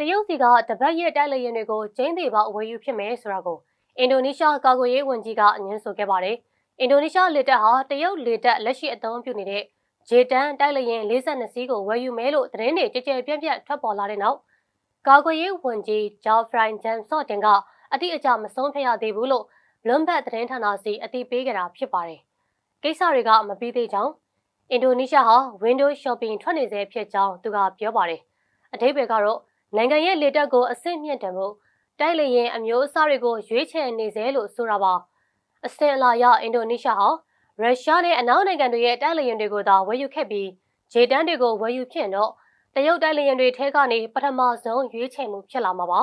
တရုတ်စီကတပတ်ရဲ့တိုက်လေရင်တွေကိုကျင်းသေးပေါအဝယ်ယူဖြစ်မယ်ဆိုတာကိုအင်ဒိုနီးရှားကာကွယ်ရေးဝန်ကြီးကအငင်းဆိုခဲ့ပါတယ်။အင်ဒိုနီးရှားလေတပ်ဟာတရုတ်လေတပ်လက်ရှိအသုံးပြုနေတဲ့ဂျေတန်တိုက်လေရင်42စီးကိုဝယ်ယူမယ်လို့သတင်းတွေကြကြပြန့်ပြန့်ထွက်ပေါ်လာတဲ့နောက်ကာကွယ်ရေးဝန်ကြီးဂျော်ဖရိုင်ဂျန်ဆော့တင်ကအတိအကျမဆုံးဖြတ်ရသေးဘူးလို့ဘလွမ်ဘတ်သတင်းဌာနစီအတိပေးကြတာဖြစ်ပါတယ်။ကိစ္စတွေကမပြီးသေးကြောင်းအင်ဒိုနီးရှားဟာ Windows Shopping ထွက်နေစေဖြစ်ကြောင်းသူကပြောပါတယ်။အထိပ္ပယ်ကတော့ နိုင်ငံရဲ့လေတပ်ကိုအဆင့်မြင့်တယ်မှုတိုက်လေရင်အမျိုးအစားတွေကိုရွေးချယ်နေစေလို့ဆိုတာပါအစင်အလာရအင်ဒိုနီးရှားဟာရုရှားနဲ့အနောက်နိုင်ငံတွေရဲ့တိုက်လေရင်တွေကိုသာဝယ်ယူခဲ့ပြီးဂျေတန်းတွေကိုဝယ်ယူဖြစ်တော့တရုတ်တိုက်လေရင်တွေထဲကနေပထမဆုံးရွေးချယ်မှုဖြစ်လာမှာပါ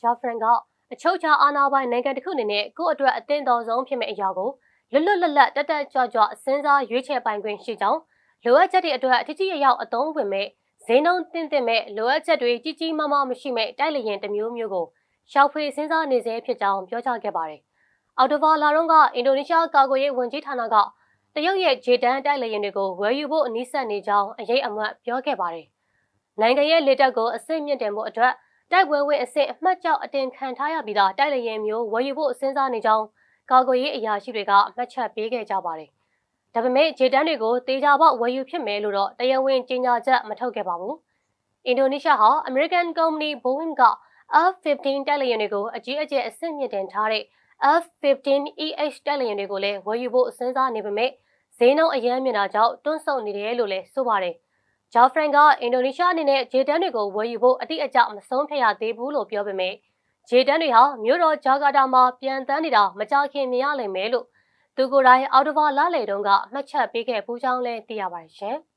ဂျာဖရန်ကအချုပ်ချာအာဏာပိုင်နိုင်ငံတစ်ခုအနေနဲ့ကိုယ့်အတွက်အသင့်တော်ဆုံးဖြစ်မယ့်အရာကိုလွတ်လွတ်လပ်လပ်တက်တက်ကြွကြွစဉ်းစားရွေးချယ်ပိုင်ခွင့်ရှိကြောင်းလိုအပ်ချက်တွေအတွက်အထူးကြီးအရောက်အသုံးဝင်မဲ့ ဈေးနှုန်းတင့်တင့်မဲ့လိုအပ်ချက်တွေကြီးကြီးမားမားမရှိမဲ့တိုက်လျင်တစ်မျိုးမျိုးကိုရှောက်ဖွေစဉ်းစားနေစေဖြစ်ကြောင်းပြောကြားခဲ့ပါတယ်။အော်တိုဘာလာတော့ကအင်ဒိုနီးရှားကာကွယ်ရေးဝန်ကြီးဌာနကတရုတ်ရဲ့ဂျေတန်တိုက်လျင်တွေကိုဝယ်ယူဖို့အနည်းဆက်နေကြောင်းအရေးအမတ်ပြောခဲ့ပါတယ်။နိုင်ငံရဲ့လေတပ်ကိုအဆင့်မြင့်တင်မှုအတွက်တိုက်ပွဲဝင်အဆင့်အမှတ်ကြောက်အတင်ခံထားရပြီးသားတိုက်လျင်မျိုးဝယ်ယူဖို့စဉ်းစားနေကြောင်းကာကွယ်ရေးအရာရှိတွေကအမှတ်ချက်ပေးခဲ့ကြပါတယ်။ ဒါပေမဲ့ဂျေတန်တွေကိုတေချာပေါက်ဝယ်ယူဖြစ်မယ်လို့တော့တရားဝင်ကြေညာချက်မထုတ်ခဲ့ပါဘူး။အင်ဒိုနီးရှားဟာ American Company Boeing က F-15 တိုက်လေယာဉ်တွေကိုအကြီးအကျယ်အဆင့်မြင့်တင်ထားတဲ့ F-15EH တိုက်လေယာဉ်တွေကိုလည်းဝယ်ယူဖို့စဉ်းစားနေပေမဲ့ဈေးနှုန်းအရန်မြင့်တာကြောင့်တွန်းဆုတ်နေတယ်လို့လည်းဆိုပါတယ်။ဂျာဖရန်ကအင်ဒိုနီးရှားအနေနဲ့ဂျေတန်တွေကိုဝယ်ယူဖို့အတိအကျမဆုံးဖြတ်ရသေးဘူးလို့ပြောပေမဲ့ဂျေတန်တွေဟာမြို့တော်ဂျာကာတာမှာပြန်တန်းနေတာမကြခင်မြင်ရလိမ့်မယ်လို့ သူကိုယ်တိုင်အော်တိုဘာလလေတုန်းကမှတ်ချက်ပေးခဲ့ပူးချောင်းလဲသိရပါတယ်ရှင်။